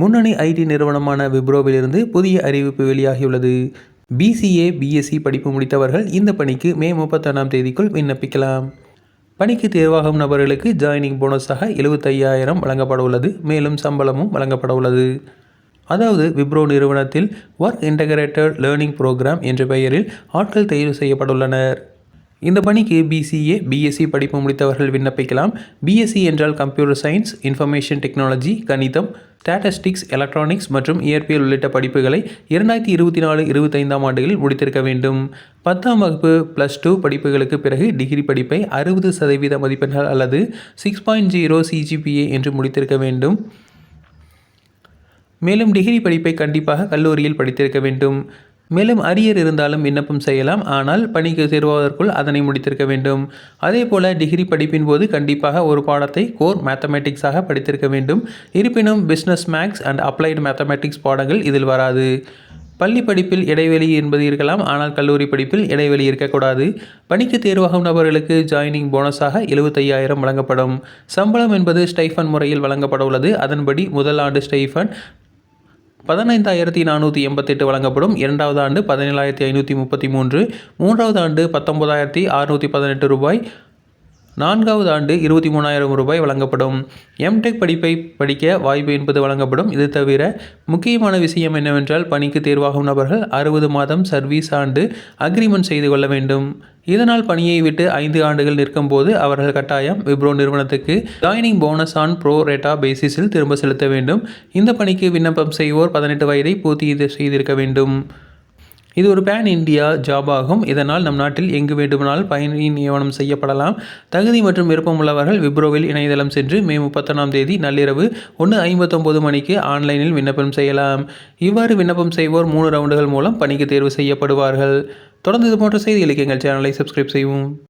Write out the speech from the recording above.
முன்னணி ஐடி நிறுவனமான விப்ரோவிலிருந்து புதிய அறிவிப்பு வெளியாகியுள்ளது. பிசிஏ பிஎஸ்சி படிப்பு முடித்தவர்கள் இந்த பணிக்கு மே முப்பத்தொன்னாம் தேதிக்குள் விண்ணப்பிக்கலாம். பணிக்கு தேர்வாகும் நபர்களுக்கு ஜாயினிங் போனஸாக எழுபத்தையாயிரம் வழங்கப்பட உள்ளது மேலும் சம்பளமும் வழங்கப்பட உள்ளது அதாவது விப்ரோ நிறுவனத்தில் ஒர்க் இன்டகிரேட்டட் லேர்னிங் ப்ரோக்ராம் என்ற பெயரில் ஆட்கள் தேர்வு செய்யப்பட்டுள்ளனர். இந்த பணிக்கு பிசிஏ பிஎஸ்சி படிப்பு முடித்தவர்கள் விண்ணப்பிக்கலாம். பிஎஸ்சி என்றால் கம்ப்யூட்டர் சயின்ஸ் இன்ஃபர்மேஷன் டெக்னாலஜி கணிதம் ஸ்டாட்டஸ்டிக்ஸ் எலக்ட்ரானிக்ஸ் மற்றும் இயற்பியல் உள்ளிட்ட படிப்புகளை இரண்டாயிரத்தி இருபத்தி நாலு இருபத்தைந்தாம் ஆண்டுகளில் முடித்திருக்க வேண்டும். பத்தாம் வகுப்பு ப்ளஸ் டூ படிப்புகளுக்கு பிறகு டிகிரி படிப்பை அறுபது சதவீத மதிப்பெண்கள் அல்லது சிக்ஸ் பாயிண்ட் ஜீரோ சிஜிபிஏ என்று முடித்திருக்க வேண்டும். மேலும் டிகிரி படிப்பை கண்டிப்பாக கல்லூரியில் படித்திருக்க வேண்டும். மேலும் அரியர் இருந்தாலும் விண்ணப்பம் செய்யலாம். ஆனால் பணிக்கு சேருவதற்குள் அதனை முடித்திருக்க வேண்டும். அதே போல டிகிரி படிப்பின் போது கண்டிப்பாக ஒரு பாடத்தை கோர் மேத்தமேட்டிக்ஸாக படித்திருக்க வேண்டும். இருப்பினும் business maths and applied mathematics பாடங்கள் இதில் வராது. பள்ளி படிப்பில் இடைவெளி என்பது இருக்கலாம். ஆனால் கல்லூரி படிப்பில் இடைவெளி இருக்கக்கூடாது. பணிக்கு தேர்வாகும் நபர்களுக்கு ஜாயினிங் போனஸாக எழுபத்தையாயிரம் வழங்கப்படும். சம்பளம் என்பது ஸ்டைஃபன் முறையில் வழங்கப்பட உள்ளது. அதன்படி முதல் ஆண்டு ஸ்டைஃபன் பதினைந்தாயிரத்தி நானூற்றி எண்பத்தெட்டு வழங்கப்படும். இரண்டாவது ஆண்டு பதினேழாயிரத்தி ஐநூற்றி முப்பத்தி மூன்று. மூன்றாவது ஆண்டு பத்தொன்பதாயிரத்தி அறுநூற்றி பதினெட்டு ரூபாய். நான்காவது ஆண்டு இருபத்தி மூணாயிரம் ரூபாய் வழங்கப்படும். எம்டெக் படிப்பை படிக்க வாய்ப்பு என்பது வழங்கப்படும். இது தவிர முக்கியமான விஷயம் என்னவென்றால் பணிக்கு தேர்வாகும் நபர்கள் அறுபது மாதம் சர்வீஸ் ஆண்டு அக்ரிமெண்ட் செய்து கொள்ள வேண்டும். இதனால் பணியை விட்டு ஐந்து ஆண்டுகள் நிற்கும் போது அவர்கள் கட்டாயம் விப்ரோ நிறுவனத்துக்கு ஜாயினிங் போனஸ் ஆன் ப்ரோ ரேட்டா பேசிஸில் திரும்ப செலுத்த வேண்டும். இந்த பணிக்கு விண்ணப்பம் செய்வோர் பதினெட்டு வயதை பூர்த்தி செய்திருக்க வேண்டும். இது ஒரு பேன் இந்தியா ஜாப் ஆகும். இதனால் நம் நாட்டில் எங்கு வேண்டுமானால் பயணி நியமனம் செய்யப்படலாம். தகுதி மற்றும் விருப்பம் உள்ளவர்கள் விப்ரோவில் இணையதளம் சென்று மே முப்பத்தொன்னாம் தேதி நள்ளிரவு ஒன்று ஐம்பத்தொம்போது மணிக்கு ஆன்லைனில் விண்ணப்பம் செய்யலாம். இவ்வாறு விண்ணப்பம் செய்வோர் மூணு ரவுண்டுகள் மூலம் பணிக்கு தேர்வு செய்யப்படுவார்கள். தொடர்ந்து இது போன்ற செய்திகளுக்கு எங்கள் சேனலை சப்ஸ்கிரைப் செய்வோம்